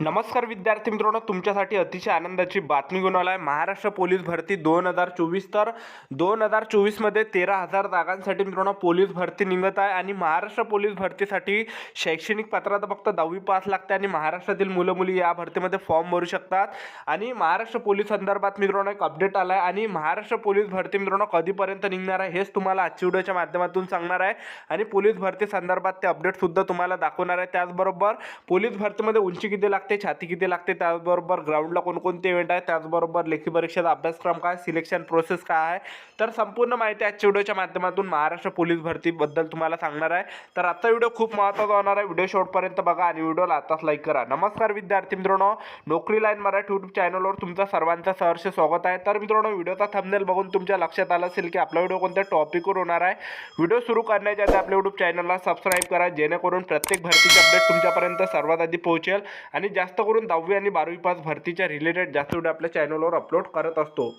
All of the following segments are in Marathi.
नमस्कार विद्यार्थी मित्रांनो तुमच्यासाठी अतिशय आनंदाची बातमी घेऊन आला आहे महाराष्ट्र पोलीस भरती दोन हजार चोवीस तर दोन हजार चोवीसमध्ये तेरा हजार जागांसाठी मित्रांनो पोलीस भरती निघत आहे आणि महाराष्ट्र पोलीस भरतीसाठी शैक्षणिक पात्रता फक्त दहावी पास लागते आणि महाराष्ट्रातील मुलं मुली या भरतीमध्ये फॉर्म भरू शकतात. आणि महाराष्ट्र पोलीस संदर्भात मित्रांनो एक अपडेट आला आहे आणि महाराष्ट्र पोलीस भरती मित्रांनो कधीपर्यंत निघणार आहे हेच तुम्हाला आजच्या व्हिडिओच्या माध्यमातून सांगणार आहे. आणि पोलीस भरती संदर्भात ते अपडेटसुद्धा तुम्हाला दाखवणार आहे. त्याचबरोबर पोलीस भरतीमध्ये उंची किती लागते छाती किती लागते त्याचबरोबर ग्राउंडला कोणकोणते इव्हेंट आहे त्याचबरोबर लेखी परीक्षेचा अभ्यासक्रम काय सिलेक्शन प्रोसेस काय आहे तर संपूर्ण माहिती आजच्या व्हिडिओच्या माध्यमातून महाराष्ट्र पोलीस भरतीबद्दल तुम्हाला सांगणार आहे. तर आजचा व्हिडिओ खूप महत्त्वाचा होणार आहे. व्हिडिओ शेवटपर्यंत बघा आणि व्हिडिओला आताच लाईक करा. नमस्कार विद्यार्थी मित्रांनो नोकरी लाईन मराठी यूट्यूब चॅनलवर तुमचा सर्वांचा सहर्ष स्वागत आहे. तर मित्रांनो व्हिडिओचा थंबनेल बघून तुमच्या लक्षात आलं असेल की आपला व्हिडिओ कोणत्या टॉपिकवर होणार आहे व्हिडिओ सुरू करण्याच्या आधी आपल्या यूट्यूब चॅनलला सबस्क्राईब करा जेणेकरून प्रत्येक भरतीचे अपडेट तुमच्यापर्यंत सर्वात आधी पोहोचेल. आणि जास्त करून दहावी आणि बारावी पास भरतीच्या रिलेटेड जास्त व्हिडिओ आपल्या चॅनलवर अपलोड करत असतो.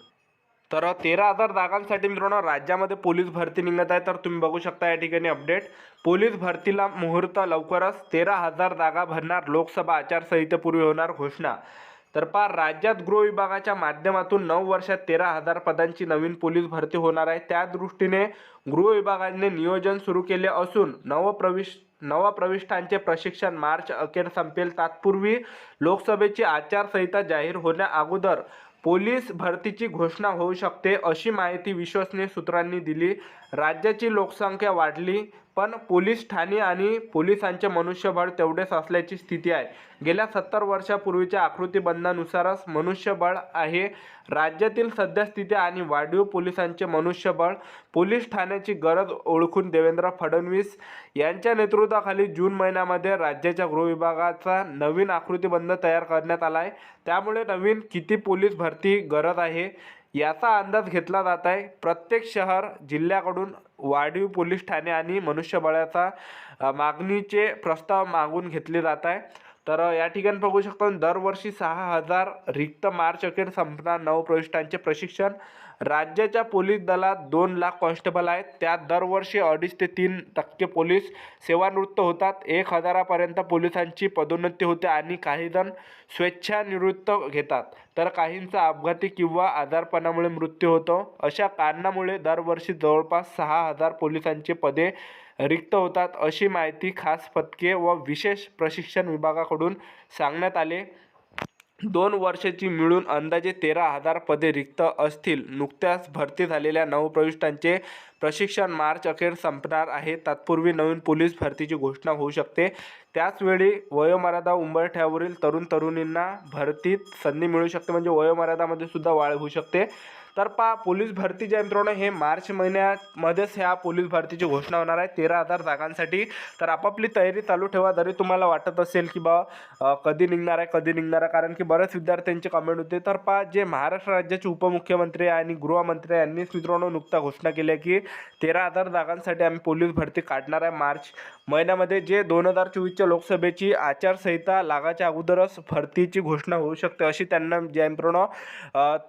तर तेरा हजार जागांसाठी मित्रांनो राज्यामध्ये पोलीस भरती निघत आहे. तर तुम्ही बघू शकता या ठिकाणी अपडेट पोलीस भरतीला मुहूर्त लवकरच तेरा हजार जागा भरणार. लोकसभा आचारसंहितेपूर्वी होणार घोषणा. तर पहा राज्यात गृह विभागाच्या माध्यमातून नऊ वर्षात तेरा हजार पदांची नवीन पोलीस भरती होणार आहे. त्या दृष्टीने गृह विभागाने नियोजन सुरू केले असून नवप्रविश नवप्रविष्टांचे प्रशिक्षण मार्च अखेर संपेल. तात्पूर्वी लोकसभेची आचारसंहिता जाहीर होण्या अगोदर पोलीस भरतीची घोषणा होऊ शकते अशी माहिती विश्वसनीय सूत्रांनी दिली. राज्याची लोकसंख्या वाढली. पण पोलीस ठाणे आणि पोलिसांचे मनुष्यबळ तेवढेच असल्याची स्थिती आहे. गेल्या सत्तर वर्षापूर्वीच्या आकृतीबंधानुसारच मनुष्यबळ आहे. राज्यातील सद्यस्थिती आणि वाढीव पोलिसांचे मनुष्यबळ पोलीस ठाण्याची गरज ओळखून देवेंद्र फडणवीस यांच्या नेतृत्वाखाली जून महिन्यामध्ये राज्याच्या गृहविभागाचा नवीन आकृतीबंध तयार करण्यात आला आहे. त्यामुळे नवीन किती पोलीस भरती गरज आहे? याचा अंदाज घेतला जात आहे. प्रत्येक शहर जिल्ह्याकडून वाढीव पोलीस ठाणे आणि मनुष्यबळाचा मागणीचे प्रस्ताव मागून घेतले जात आहे. तर या ठिकाणी बघू शकतो दरवर्षी सहा हजार रिक्त मार्च अखेर संपणार. नवप्रविष्टांचे प्रशिक्षण. राज्याच्या पोलीस दलात दोन लाख कॉन्स्टेबल आहेत. त्यात दरवर्षी अडीच ते तीन टक्के पोलीस सेवानिवृत्त होतात. एक हजारापर्यंत पोलिसांची पदोन्नती होते आणि काही जण स्वेच्छानिवृत्त घेतात. तर काहींचा अपघाती किंवा आजारपणामुळे मृत्यू होतो. अशा कारणामुळे दरवर्षी जवळपास सहा हजार पोलिसांची पदे रिक्त होतात अशी माहिती खास पथके व विशेष प्रशिक्षण विभागाकडून सांगण्यात आले. दोन वर्षाची मिळून अंदाजे तेरा हजार पदे रिक्त असतील. नुकत्याच भरती झालेल्या नवप्रविष्टांचे प्रशिक्षण मार्च अखेर संपणार आहे. तत्पूर्वी नवीन पोलीस भरतीची घोषणा होऊ शकते. त्याचवेळी वयोमर्यादा उंबरठ्यावरील तरुण तरुणींना भरतीत संधी मिळू शकते. म्हणजे वयोमर्यादामध्ये सुद्धा वाढ होऊ शकते. तर पा पोलीस भरती जे मित्रांनो हे मार्च महिन्यामध्येच ह्या पोलीस भरतीची घोषणा होणार आहे. तेरा हजार जागांसाठी. तर आपापली तयारी चालू ठेवा. जरी तुम्हाला वाटत असेल की बा कधी निघणार आहे कधी निघणार आहे कारण की बऱ्याच विद्यार्थ्यांचे कमेंट होते. तर पा जे महाराष्ट्र राज्याचे उपमुख्यमंत्री आणि गृहमंत्री यांनीच मित्रांनो नुकता घोषणा केली आहे की तेरा हजार जागांसाठी आम्ही पोलीस भरती काढणार आहे. मार्च महिन्यामध्ये जे दोन हजार चोवीसच्या लोकसभेची आचारसंहिता लागाच्या अगोदरच भरतीची घोषणा होऊ शकते अशी त्यांना जे मित्रांनो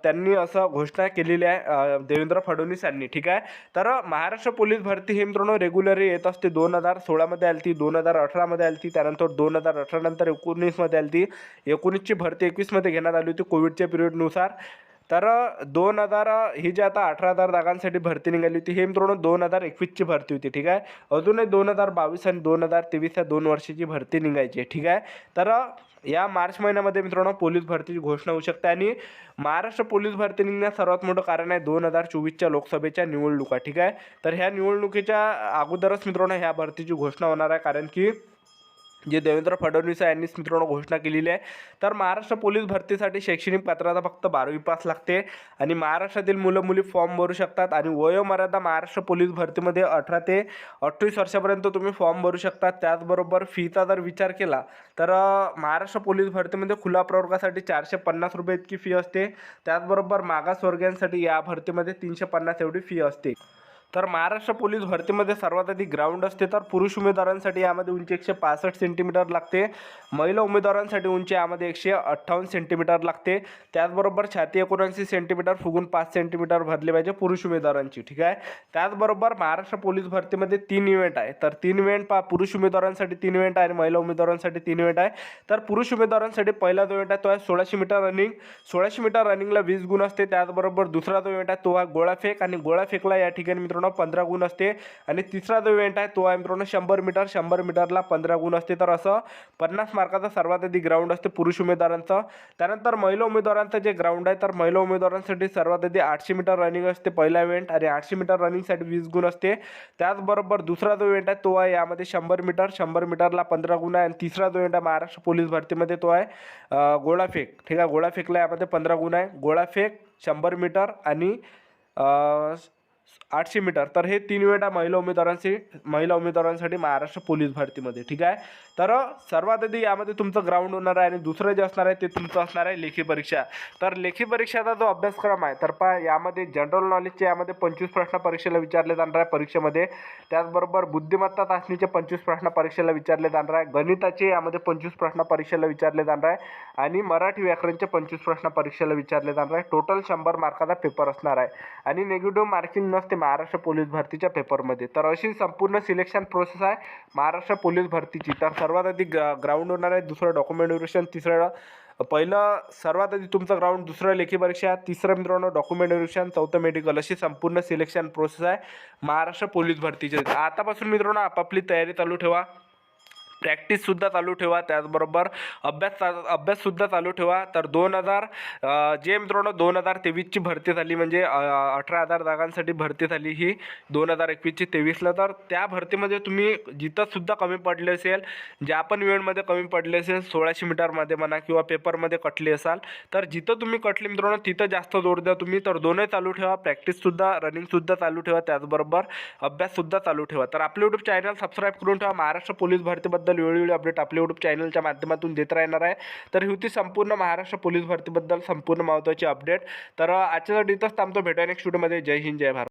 त्यांनी असं घोषणा केलेली आहे देवेंद्र फडणवीस यांनी ठीक आहे? तर महाराष्ट्र पोलीस भरती ही मित्रांनो रेग्युलरली येत असते. दोन हजार सोळामध्ये आली ती दोन हजार अठरामध्ये आली ती त्यानंतर दोन हजार अठरा नंतर एकोणीसमध्ये आली ती एकोणीसची भरती एकवीसमध्ये घेण्यात आली होती कोविडच्या पिरियडनुसार. तर दोन हजार ही जी आता अठरा हजार जागांसाठी भरती निघाली होती हे मित्रांनो दोन हजार एकवीसची भरती होती ठीक आहे? अजूनही दोन हजार बावीस आणि दोन हजार तेवीस या दोन वर्षाची भरती निघायची आहे ठीक आहे? तर या मार्च महिन्यामध्ये मित्रांनो पोलीस भरतीची घोषणा होऊ शकते आणि महाराष्ट्र पोलीस भरती निघण्यास सर्वात मोठं कारण आहे दोन हजार चोवीसच्या लोकसभेच्या निवडणुका ठीक आहे? तर ह्या निवडणुकीच्या अगोदरच मित्रांनो ह्या भरतीची घोषणा होणार आहे कारण की जे देवेंद्र फडणवीस यांनी मित्रांनो घोषणा केलेली आहे. तर महाराष्ट्र पोलीस भरतीसाठी शैक्षणिक पात्रता फक्त बारावी पास लागते. आणि महाराष्ट्रातील मुलं मुली फॉर्म भरू शकतात. आणि वयोमर्यादा महाराष्ट्र पोलीस भरतीमध्ये अठरा ते अठ्ठावीस वर्षापर्यंत तुम्ही फॉर्म भरू शकता त्याचबरोबर फीचा जर विचार केला तर महाराष्ट्र पोलीस भरतीमध्ये खुला प्रवर्गासाठी चारशे पन्नास रुपये इतकी फी असते. त्याचबरोबर मागासवर्गीयांसाठी या भरतीमध्ये तीनशे पन्नास एवढी फी असते. तर महाराष्ट्र पोलीस भरतीमध्ये सर्वात आधी ग्राउंड असते तर पुरुष उमेदवारांसाठी यामध्ये उंची एकशे पासष्ट सेंटीमीटर लागते. महिला उमेदवारांसाठी उंची यामध्ये एकशे अठ्ठावन्न सेंटीमीटर लागते. त्याचबरोबर छाती एकोणऐंशी सेंटीमीटर फुगून पाच सेंटीमीटर भरली पाहिजे पुरुष उमेदवारांची ठीक आहे? त्याचबरोबर महाराष्ट्र पोलीस भरतीमध्ये तीन इव्हेंट आहे. तर तीन इव्हेंट पा पुरुष उमेदवारांसाठी तीन इव्हेंट आहे आणि महिला उमेदवारांसाठी तीन इव्हेंट आहे. तर पुरुष उमेदवारांसाठी पहिला जो इव्हेंट आहे तो आहे सोळाशे मीटर रनिंग सोळाशे मीटर रनिंगला वीस गुण असते. त्याचबरोबर दुसरा जो इव्हेंट आहे तो आहे गोळाफेक आणि गोळाफेकला या ठिकाणी मित्रांनो पंधरा गुण असते. आणि तिसरा जो इव्हेंट आहे तो आहे मित्रांनो शंभर मीटर. शंभर मीटरला पंधरा गुण असते. तर असं पन्नास मार्काचा सर्वात आधी ग्राउंड असते पुरुष उमेदवारांचं. त्यानंतर महिला उमेदवारांचं जे ग्राउंड आहे तर महिला उमेदवारांसाठी सर्वात आधी आठशे मीटर रनिंग असते पहिला इव्हेंट आणि आठशे मीटर रनिंगसाठी वीस गुण असते. त्याचबरोबर दुसरा जो इव्हेंट आहे तो आहे यामध्ये शंभर मीटर. शंभर मीटरला पंधरा गुण आहे. आणि तिसरा जो इव्हेंट आहे महाराष्ट्र पोलीस भरतीमध्ये तो आहे गोळाफेक ठीक आहे गोळाफेकला यामध्ये पंधरा गुण आहे. गोळाफेक शंभर मीटर आणि आठशे मीटर. तर हे तीन वेळा आहे महिला उमेदवारांसाठी महिला उमेदवारांसाठी महाराष्ट्र पोलीस भरतीमध्ये ठीक आहे? तर सर्वात आधी यामध्ये तुमचं ग्राउंड होणार आहे आणि दुसरं जे असणार आहे ते तुमचं असणार आहे लेखी परीक्षा. तर लेखी परीक्षेचा जो अभ्यासक्रम आहे तर पहा यामध्ये जनरल नॉलेजचे यामध्ये पंचवीस प्रश्न परीक्षेला विचारले जाणार आहे परीक्षेमध्ये. त्याचबरोबर बुद्धिमत्ता चाचणीचे पंचवीस प्रश्न परीक्षेला विचारले जाणार आहे. गणिताचे यामध्ये पंचवीस प्रश्न परीक्षेला विचारले जाणार आहे. आणि मराठी व्याकरणचे पंचवीस प्रश्न परीक्षेला विचारले जाणार आहे. टोटल शंभर मार्काचा पेपर असणार आहे. आणि निगेटिव्ह मार्किंग नसते महाराष्ट्र पोलीस भरतीच्या पेपरमध्ये तर अशी संपूर्ण सिलेक्शन प्रोसेस आहे महाराष्ट्र पोलीस भरतीची. तर सर्वात आधी ग्रा ग्राउंड होणार आहे. दुसरं डॉक्युमेंट व्हेरिफिकेशन तिसरं पहिलं सर्वात आधी तुमचं ग्राउंड दुसरं लेखी परीक्षा तिसरं मित्रांनो डॉक्युमेंट व्हेरिफिकेशन चौथं मेडिकल अशी संपूर्ण सिलेक्शन प्रोसेस आहे महाराष्ट्र पोलीस भरतीची. आतापासून मित्रांनो आपापली तयारी चालू ठेवा. प्रॅक्टिससुद्धा चालू ठेवा. त्याचबरोबर अभ्यास चा- अभ्याससुद्धा चालू ठेवा. तर दोन हजार जे मित्रांनो दोन हजार तेवीसची भरती झाली म्हणजे अठरा हजार जागांसाठी भरती झाली ही दोन हजार एकवीसची तेवीसला. तर त्या भरतीमध्ये तुम्ही जिथंसुद्धा कमी पडले असेल ज्या पण इव्हेंटमध्ये कमी पडले असेल सोळाशे मीटरमध्ये म्हणा किंवा पेपरमध्ये कटले असाल तर जिथं तुम्ही कटले मित्रांनो तिथं जास्त जोर द्या तुम्ही. तर दोनही चालू ठेवा. प्रॅक्टिससुद्धा रनिंगसुद्धा चालू ठेवा. त्याचबरोबर अभ्याससुद्धा चालू ठेवा. तर आपलं यूट्यूब चॅनल सबस्क्राईब करून ठेवा. महाराष्ट्र पोलीस भरतीबद्दल वेळोवेळी अपडेट आपल्या यूट्यूब चॅनलच्या माध्यमातून देत राहणार आहे. तर ही होती संपूर्ण महाराष्ट्र पोलीस भरतीबद्दल संपूर्ण महत्त्वाची अपडेट तर आजच्यासाठी इथंच थांबतो. भेटायला नेक्स्ट व्हिडिओमध्ये जय हिंद जय भारत.